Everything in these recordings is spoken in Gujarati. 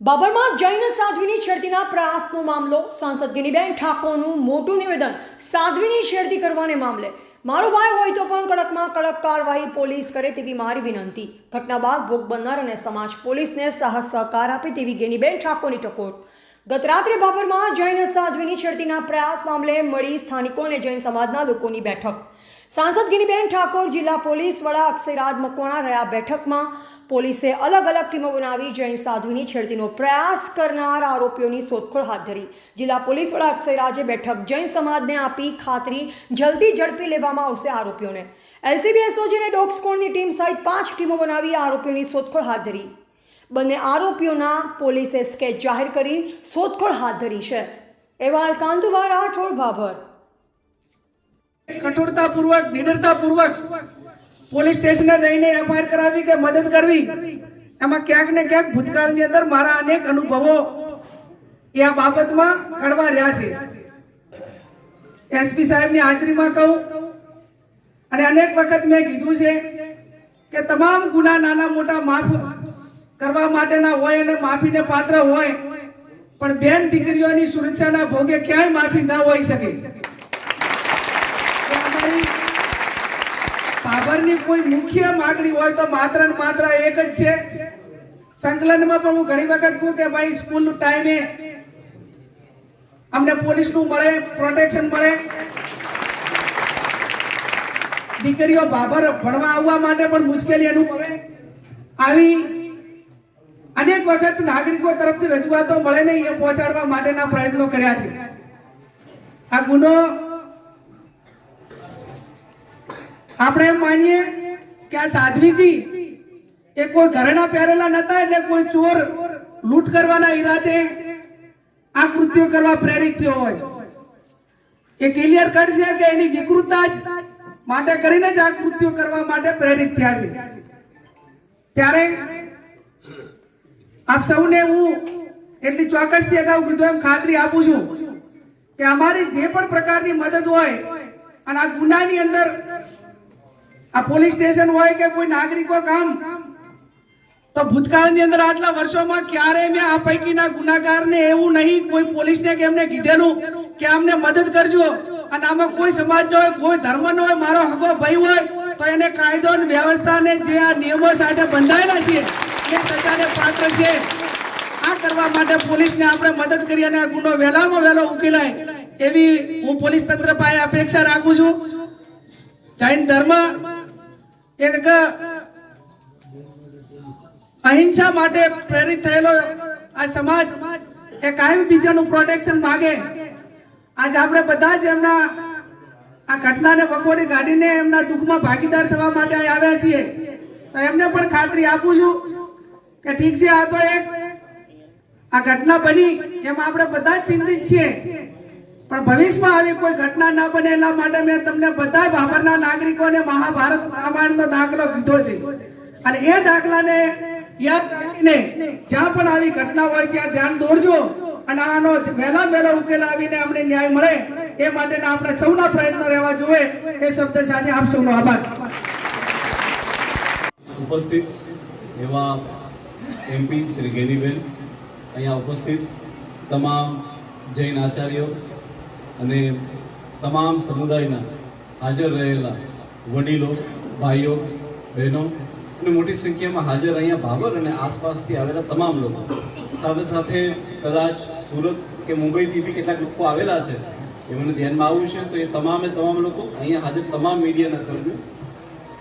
બાબરમાં જૈન સાધ્વીની છેડતીના પ્રયાસનો મામલો સાંસદ ગિનીબેન ઠાકોરનું મોટું નિવેદન, સાધ્વીની છેડતી કરવાને મામલે. મારો ભાઈ હોય તો પણ કડકમાં કડક કાર્યવાહી પોલીસ કરે તેવી મારી વિનંતી. ઘટના બાદ ભોગ બનનાર અને સમાજ પોલીસને સાહસ સહકાર આપે તેવી ગેનીબેન ઠાકોરની ટકોર. ગત રાત્રે બાબરમાં જૈન સાધ્વીની છેડતીના પ્રયાસ મામલે મળી સ્થાનિકો અને જૈન સમાજના લોકોની બેઠક. સાંસદ ગિનીબેન ઠાકોર, જિલ્લા પોલીસ વડા અક્ષયરાજ મકવાણા રહ્યા બેઠકમાં. પોલીસે અલગ અલગ ટીમો બનાવી જૈન સાધુની છેડતીનો પ્રયાસ કરનાર આરોપીઓની શોધખોળ હાથ ધરી. જિલ્લા પોલીસ વડા અક્ષયરાજે બેઠક જૈન સમાજને આપી ખાતરી જલ્દી ઝડપી લેવામાં આવશે આરોપીઓને. એલસીબી એસઓજીને ડોગ ટીમ સહિત પાંચ ટીમો બનાવી આરોપીઓની શોધખોળ હાથ ધરી. બંને આરોપીઓના પોલીસે સ્કેચ જાહેર કરી શોધખોળ હાથ ધરી છે. એવા કાંતુભા રાઠોડ ભાભર. કઠોરતાપૂર્વક, નિડરતાપૂર્વક પોલીસ સ્ટેશને જઈને એફઆઈઆર કરાવી કે મદદ કરવી. એમાં ક્યાંક ને ક્યાંક ભૂતકાળની અંદર મારા અનેક અનુભવો એ આ બાબતમાં કડવા રહ્યા છે. એસપી સાહેબની હાજરીમાં કહું, અને અનેક વખત મેં કીધું છે કે તમામ ગુના નાના મોટા માફ કરવા માટેના હોય અને માફીને પાત્ર હોય, પણ બેન દીકરીઓની સુરક્ષાના ભોગે ક્યાંય માફી ન હોઈ શકે. પાવરની કોઈ મુખ્ય માગણી હોય તો માત્ર ને માત્ર એક જ છે. સંકલનમાં પણ હું ઘણી વખત કહું કે ભાઈ સ્કૂલ ટાઈમે અમને પોલીસનું મળે પ્રોટેક્શન મળે. દીકરીઓ બાબર ભણવા આવવા માટે પણ મુશ્કેલી અનુભવે. આવી અનેક વખત નાગરિકો તરફથી રજૂઆતો મળે નહીં એ પહોંચાડવા માટેના પ્રયત્નો કર્યા છે. આ ગુનો આપણે એમ માનીએ કે આ સાધ્વીજી એ કોઈ ઘરેણા પહેરેલા નતા એટલે કોઈ ચોર લૂંટ કરવાના ઈરાદે આ કૃત્યો કરવા પ્રેરિત થયો હોય. એ ક્લિયર છે કે એની વિકૃતતા જ માટે કરીને જ આ કૃત્યો કરવા માટે પ્રેરિત થયા છે. ત્યારે આપ સૌને હું એટલી ચોક્કસથી અગાઉ કીધું એમ ખાતરી આપું છું કે અમારી જે પણ પ્રકારની મદદ હોય અને આ ગુનાની અંદર આ પોલીસ સ્ટેશન હોય કે કોઈ નાગરિકો કામ? તો ભૂતકાળની અંદર આટલા વર્ષોમાં ક્યારે મેં આ પૈકીના ગુનાગારને એવું નહીં કોઈ પોલીસને કે એમને કીધેલું કે અમને મદદ કરજો. અને આમાં કોઈ સમાજનો હોય, કોઈ ધર્મનો હોય, મારો હગો ભાઈ હોય, તો એને કાયદો અને વ્યવસ્થાને જે આ નિયમો સાથે બંધાયેલા છે, એ સજાને પાત્ર છે. આ કરવા માટે પોલીસને આપણે મદદ કરી અને આ ગુનો વહેલામાં વહેલો ઉકેલાય એવી હું પોલીસ તંત્ર પાસે અપેક્ષા રાખું છું. જૈન ધર્મ એક અહિંસા માટે પ્રેરિત થયેલો આ સમાજ એ કાયમ બીજાનું પ્રોટેક્શન માગે. આજ આપણે બધા જ એમના આ ઘટનાને વખોડી કાઢીને એમના દુઃખમાં ભાગીદાર થવા માટે આવ્યા છીએ. તો એમને પણ ખાતરી આપું છું કે ઠીક છે, આ તો એક આ ઘટના બની, એમાં આપણે બધા જ ચિંતિત છીએ. પણ ભવિષ્યમાં આવી કોઈ ઘટના ના બને એટલા માટે મેં તમને બધા બાબરના નાગરિકોને મહાભારત રામાયણનો દાખલો કીધો છે. અને એ દાખલાને યાદ રાખીને જ્યાં પણ આવી ઘટના હોય ત્યાં ધ્યાન દોરજો અને આનો વહેલા વહેલો ઉકેલ આવીને અમને ન્યાય મળે એ માટેના આપણે સૌના પ્રયત્નો રહેવા જોઈએ. એ શબ્દ સાથે આપ સૌનો આભાર. ઉપસ્થિત એવા એમપી શ્રી ગેનીબેન અહીંયા ઉપસ્થિત તમામ જૈન આચાર્યો અને તમામ સમુદાયના હાજર રહેલા વડીલો, ભાઈઓ, બહેનો અને મોટી સંખ્યામાં હાજર અહીંયા ભાવર અને આસપાસથી આવેલા તમામ લોકો. સાથે સાથે કદાચ સુરત કે મુંબઈથી બી કેટલાક લોકો આવેલા છે, એ મને ધ્યાનમાં આવ્યું છે, તો એ તમામે તમામ લોકો અહીંયા હાજર તમામ મીડિયાના કર્મી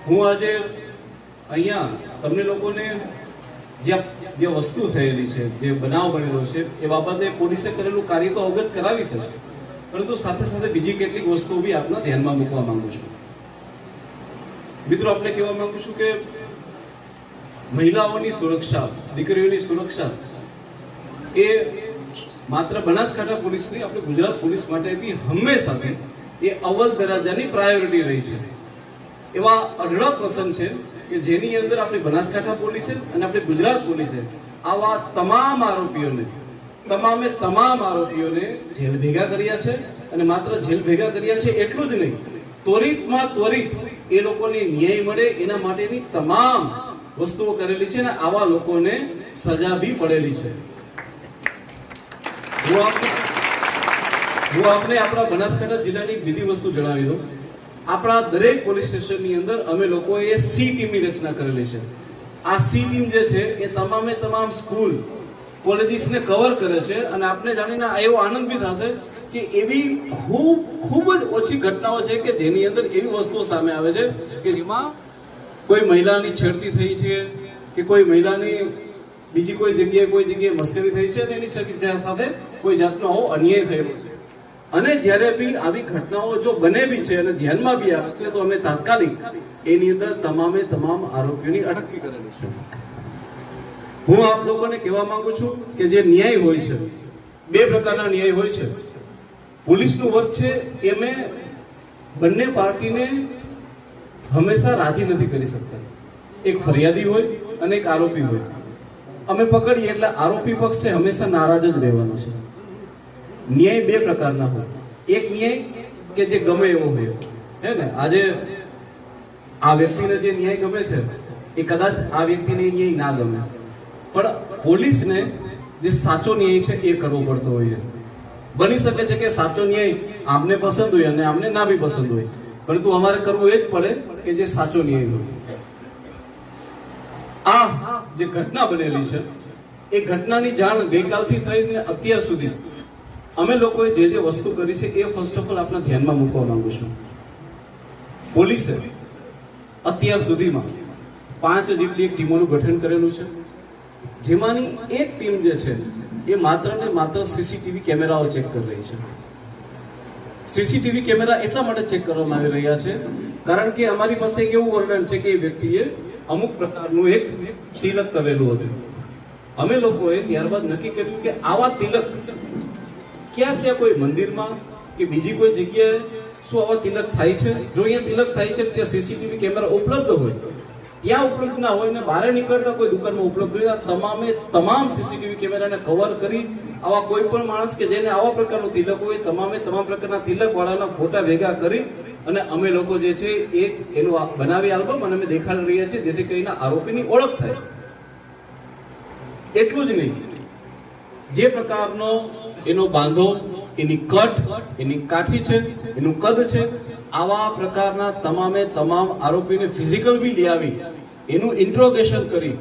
હું આજે અહીંયા તમને લોકોને જે જે વસ્તુ થયેલી છે, જે બનાવ બનેલો છે, એ બાબતે પોલીસે કરેલું કાર્ય તો અવગત કરાવી છે. પરંતુ સાથે સાથે બીજી કેટલીક વસ્તુઓ બી આપના ધ્યાનમાં મૂકવા માંગુ છું. મિત્રો આપણે કહેવા માંગુ છું કે મહિલાઓની સુરક્ષા, દીકરીઓની સુરક્ષા એ માત્ર બનાસકાંઠા પોલીસ નહીં, આપણે ગુજરાત પોલીસ માટે બી હંમેશા એ અવ્વલ દરજ્જાની પ્રાયોરિટી રહી છે. એવા અઢળક પ્રસંગ છે કે જેની અંદર આપણી બનાસકાંઠા પોલીસે અને આપણે ગુજરાત પોલીસે આવા તમામ આરોપીઓને તમામે તમામ આરોપીઓને જેલ ભેગા કર્યા છે અને માત્ર જેલ ભેગા કર્યા છે એટલું જ નહીં, ત્વરિતમાં ત્વરિત એ લોકોને ન્યાય મળે એના માટેની તમામ વસ્તુઓ કરેલી છે અને આવા લોકોને સજા બી પડેલી છે. હું આપને આપણા બનાસકાંઠા જિલ્લાની બીજી વસ્તુ જણાવી દઉં. આપણા દરેક પોલીસ સ્ટેશનની અંદર અમે લોકોએ સી ટીમની રચના કરેલી છે. આ સી ટીમ જે છે એ તમામે તમામ સ્કૂલ કોલેજીસને કવર કરે છે અને આપને જાણીને એવો આનંદ બી થશે કે એવી ખૂબ ખૂબ જ ઓછી ઘટનાઓ છે કે જેની અંદર એવી વસ્તુઓ સામે આવે છે કે જેમાં કોઈ મહિલાની છેડતી થઈ છે કે કોઈ મહિલાની બીજી કોઈ જગ્યાએ કોઈ જગ્યાએ મસ્કરી થઈ છે અને એની સાથે- કોઈ જાતનો આવો અન્યાય થયેલો છે. અને જ્યારે બી આવી ઘટનાઓ જો બને બી છે અને ધ્યાનમાં બી આવે છે તો અમે તાત્કાલિક એની અંદર તમામે તમામ આરોપીઓની અટક બી કરેલી છે. હું આપ લોકોને કહેવા માંગુ છું કે જે ન્યાય હોય છે, બે પ્રકારના ન્યાય હોય છે. પોલીસનું વર્ક છે એમે બંને પાર્ટીને હંમેશા રાજી નથી કરી શકતા. એક ફરિયાદી હોય અને એક આરોપી હોય. અમે પકડીએ એટલે આરોપી પક્ષ છે હંમેશા નારાજ જ રહેવાનો છે. ન્યાય બે પ્રકારના હોય. એક ન્યાય કે જે ગમે એવો હોય. હે ને? આજે આ વ્યક્તિને જે ન્યાય ગમે છે, એ કદાચ આ વ્યક્તિને ન્યાય ના ગમે. પણ પોલીસને જે સાચો ન્યાય છે એ કરવો પડતો હોય છે. બની શકે છે કે સાચો ન્યાય આમને પસંદ હોય અને આમને ના બી પસંદ હોય. પરંતુ અમારે કરવું એ જ પડે કે જે સાચો ન્યાય હોય. આ જે ઘટના બનેલી છે, એ ઘટનાની જાણ ગઈકાલથી થઈને અત્યાર સુધી અમે લોકોએ જે જે વસ્તુ કરી છે એ ફર્સ્ટ ઓફ ઓલ આપના ધ્યાનમાં મૂકવા માંગુ છું. પોલીસે અત્યાર સુધીમાં પાંચ જેટલી એક ટીમોનું ગઠન કરેલું છે. જેમાંની એક ટીમ જે છે, એ માત્ર ને માત્ર સીસીટીવી કેમેરાઓ ચેક કરી રહી છે. સીસીટીવી કેમેરા એટલા માટે ચેક કરવામાં આવી રહ્યા છે, કારણ કે અમારી પાસે એક એવું વર્ણન છે કે એ વ્યક્તિએ અમુક પ્રકારનું એક તિલક કરેલું હતું. અમે લોકોએ ત્યારબાદ નક્કી કર્યું કે આવા તિલક ક્યાં ક્યાં કોઈ મંદિરમાં કે બીજી કોઈ જગ્યાએ શું આવા તિલક થાય છે? જો અહીંયા તિલક થાય છે, ત્યાં સીસીટીવી કેમેરા ઉપલબ્ધ હોય ત્યાં ઉપલબ્ધ ના હોય ને બહાર નીકળતા કોઈ દુકાનમાં ઉપલબ્ધ હોય તમામે તમામ સીસીટીવી કેમેરાને કવર કરી આવા કોઈ પણ માણસ કે જેને આવા પ્રકારનું તિલક હોય, તમામે તમામ પ્રકારના તિલક વાળાના ફોટા ભેગા કરી અને અમે લોકો જે છે એક એનું બનાવી આલ્બમ અને અમે દેખાડી રહ્યા છીએ, જેથી કરીને આરોપીની ઓળખ થાય. એટલું જ નહીં. જે પ્રકારનો એનો બાંધો એની કટ એની કાઠી છે, એનું કદ છે, આવા પ્રકારના તમામે તમામ આરોપીને ફિઝિકલ બી લઈ આવી. એનું ઇન્ટ્રોગેશન કરી.